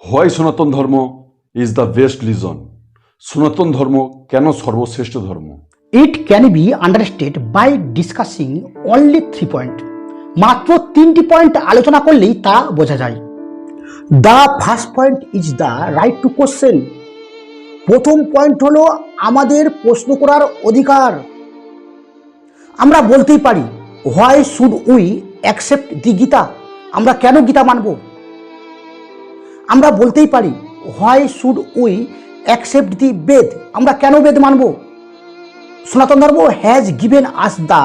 Why সনাতন Dharma is the best লিজন সনাতন ধর্ম কেন সর্বশ্রেষ্ঠ ধর্ম? It can be understood by discussing only three point মাত্র তিনটি পয়েন্ট আলোচনা করলেই তা বোঝা যায়। The first point is the right to question প্রথম পয়েন্ট হলো আমাদের প্রশ্ন করার অধিকার। আমরা বলতেই পারি, why should we accept the Gita? আমরা কেন গীতা মানব? আমরা বলতেই পারি why should we accept the Veda আমরা কেন বেদ মানব? Sanatan Dharma has given us the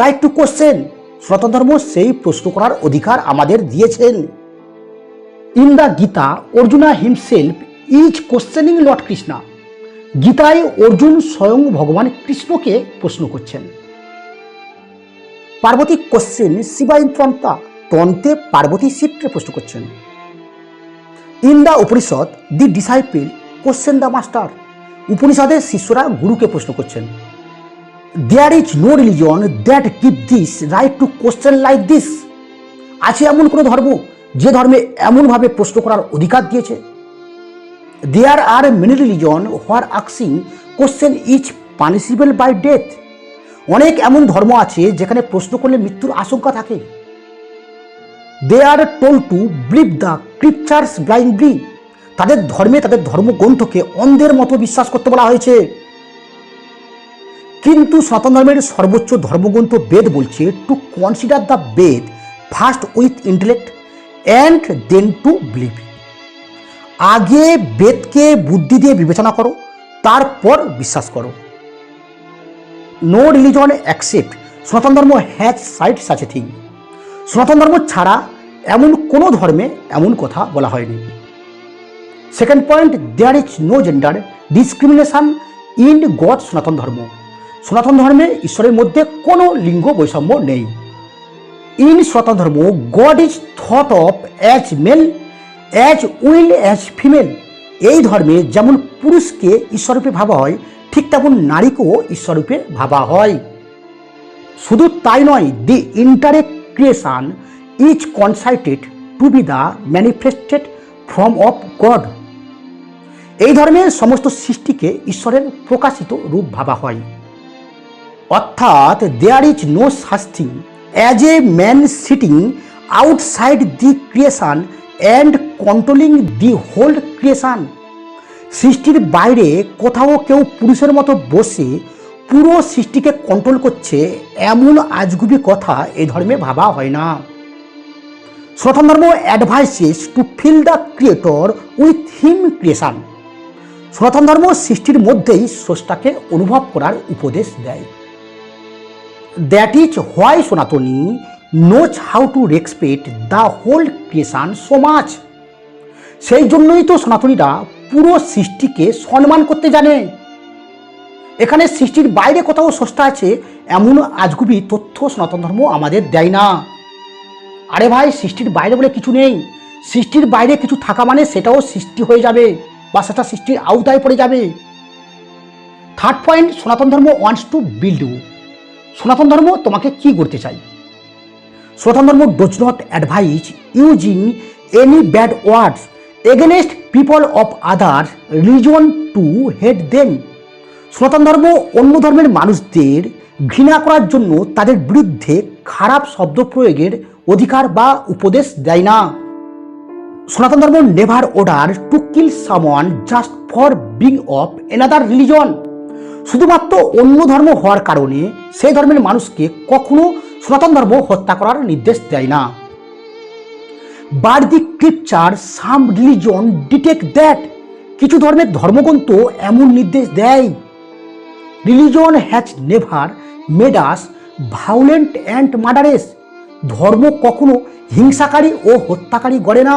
right to question Sanatan Dharma সেই প্রশ্ন করার অধিকার আমাদের দিয়েছেন। In the Gita Arjuna himself is questioning lord Krishna গীতায় অর্জুন স্বয়ং ভগবান কৃষ্ণকে প্রশ্ন করছেন। পার্বতী কোশ্চেন শিবা ইন তন্তা তন্তে পার্বতী শিবকে প্রশ্ন করছেন। In the Upanishad the disciple question the master উপনিষদের শিষ্যরা গুরুকে প্রশ্ন করছেন there is no religion that give this right to question like this আছে এমন কোনো ধর্ম যে ধর্মে এমনভাবে প্রশ্ন করার অধিকার দিয়েছে? There are many religion where আক্সিং question is punishable by death অনেক এমন ধর্ম আছে যেখানে প্রশ্ন করলে মৃত্যুর আশঙ্কা থাকে। They are told to believe the scriptures blindly তাদের ধর্মে, তাদের ধর্মগ্রন্থকে অন্ধের মতো বিশ্বাস করতে বলা হয়েছে। কিন্তু সনাতন ধর্মের সর্বোচ্চ ধর্মগ্রন্থ বেদ বলছে to consider the Veda first with intellect and then to believe আগে বেদকে বুদ্ধি দিয়ে বিবেচনা করো, তারপর বিশ্বাস করো। নো রিলিজন অ্যাকসেপ্ট সনাতন Dharma has such a thing সনাতন ধর্ম ছাড়া এমন কোনো ধর্মে এমন কথা বলা হয়নি। Second point there is no gender discrimination in god Sanatan Dharma. Sanatan ধর্মে ঈশ্বরের মধ্যে কোনো লিঙ্গ বৈষম্য নেই। In Sanatan Dharma god is thought of as male as well as female এই ধর্মে যেমন পুরুষকে ঈশ্বররূপে ভাবা হয়, ঠিক তেমন নারীকেও ঈশ্বররূপে ভাবা হয়। শুধু তাই নয় the interact creation is considered to be the manifested from of god এই ধর্মের সমস্ত সৃষ্টিকে ঈশ্বরের প্রকাশিত রূপ ভাবা হয়। অর্থাৎ দেয়ার ইজ নো শাস্তি as a man sitting outside the creation and controlling the whole creation সৃষ্টির বাইরে কোথাও কেউ পুরুষের মতো বসে পুরো সৃষ্টিকে কন্ট্রোল করছে, এমন আজগুবি কথা এই ধর্মে ভাবা হয় না। Sanatan Dharma advises to feel the creator with him creation Sanatan Dharma সৃষ্টির মধ্যেই স্রষ্টাকে অনুভব করার উপদেশ দেয়। That is why Sanatani knows how to respect the whole creation so much সেই জন্যই তো সনাতনীরা পুরো সৃষ্টিকে সম্মান করতে জানে। এখানে সৃষ্টির বাইরে কোথাও স্রষ্টা আছে, এমন আজগুবি তথ্য সনাতন ধর্ম আমাদের দেয় না। আরে ভাই, সৃষ্টির বাইরে বলে কিছু নেই। সৃষ্টির বাইরে কিছু থাকা মানে সেটাও সৃষ্টি হয়ে যাবে বা সেটা সৃষ্টির আওতায় পড়ে যাবে। থার্ড পয়েন্ট সনাতন ধর্ম ওয়ান্টস টু বিল্ড ইউ সনাতন ধর্ম তোমাকে কি করতে চাই Sanatan Dharma does not advise using any bad words against people of other religion to hurt them Sanatan Dharma অন্য ধর্মের মানুষদের ঘৃণা করার জন্য তাদের বিরুদ্ধে খারাপ শব্দ প্রয়োগের অধিকার বা উপদেশ দেয় না। Sanatan Dharma never order to kill someone just for being of another religion. শুধুমাত্র অন্য ধর্ম হওয়ার কারণে সেই ধর্মের মানুষকে কখনো সনাতন ধর্ম হত্যা করার নির্দেশ দেয় না। But the scripture some religion dictate that কিছু ধর্মের ধর্মগ্রন্থ এমন নির্দেশ দেয় religion has never made us violent and murderous ধর্ম কখনো হিংসাকারী ও হত্যাকারী গড়ে না।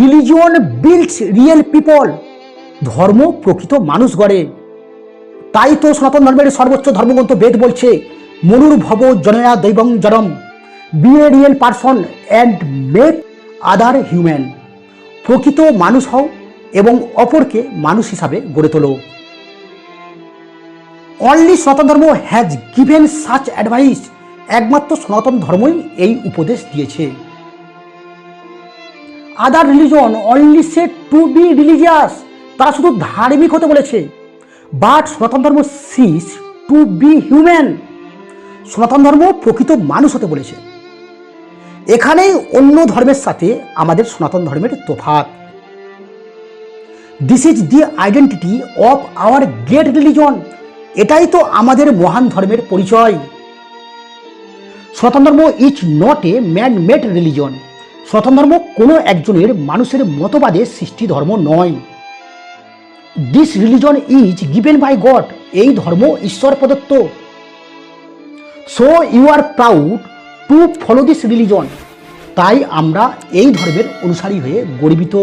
রিলিজিয়ন বিল্ডস রিয়েল পিপল ধর্ম প্রকৃত মানুষ গড়ে। তাই তো সনাতন ধর্মের সর্বোচ্চ ধর্মগ্রন্থ বেদ বলছে মনুর ভব জনয়া দৈবং জনম। Be a real person and make other human প্রকৃত মানুষ হও এবং অপরকে মানুষ হিসাবে গড়ে তোলো। অনলি সনাতন Dharma has given such advice একমাত্র সনাতন ধর্মই এই উপদেশ দিয়েছে। Other religion only say to be religious তারা শুধু ধার্মিক হতে বলেছে। বাট সনাতন ধর্ম সিস টু বি হিউম্যান সনাতন ধর্ম প্রকৃত মানুষ হতে বলেছে। এখানেই অন্য ধর্মের সাথে আমাদের সনাতন ধর্মের তোফাত this is the identity of our great religion এটাই তো আমাদের মহান ধর্মের পরিচয়। Sanatan Dharma is not a man made religion Sanatan Dharma কোনো একজনের মানুষের মতবাদে সৃষ্টি ধর্ম নয়। This religion is given by god এই ধর্ম ঈশ্বর প্রদত্ত। So you are proud to follow this religion তাই আমরা এই ধর্মের অনুসারী হয়ে গর্বিত।